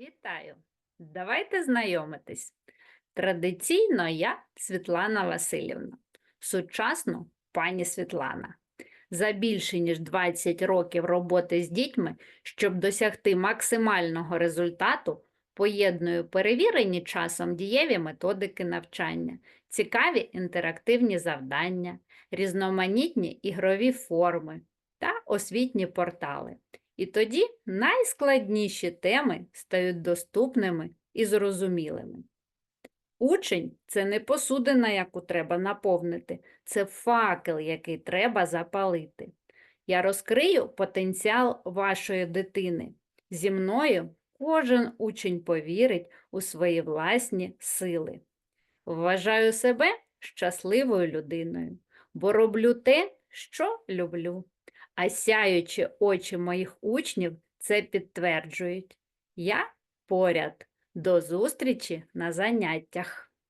Вітаю! Давайте знайомитись. Традиційно я Світлана Васильівна, сучасно пані Світлана. За більше ніж 20 років роботи з дітьми, щоб досягти максимального результату, поєдную перевірені часом дієві методики навчання, цікаві інтерактивні завдання, різноманітні ігрові форми та освітні портали. І тоді найскладніші теми стають доступними і зрозумілими. Учень це не посудина, яку треба наповнити, це факел, який треба запалити. Я розкрию потенціал вашої дитини. Зі мною кожен учень повірить у свої власні сили. Вважаю себе щасливою людиною, бо роблю те, що люблю. А сяючі очі моїх учнів це підтверджують. Я поряд. До зустрічі на заняттях.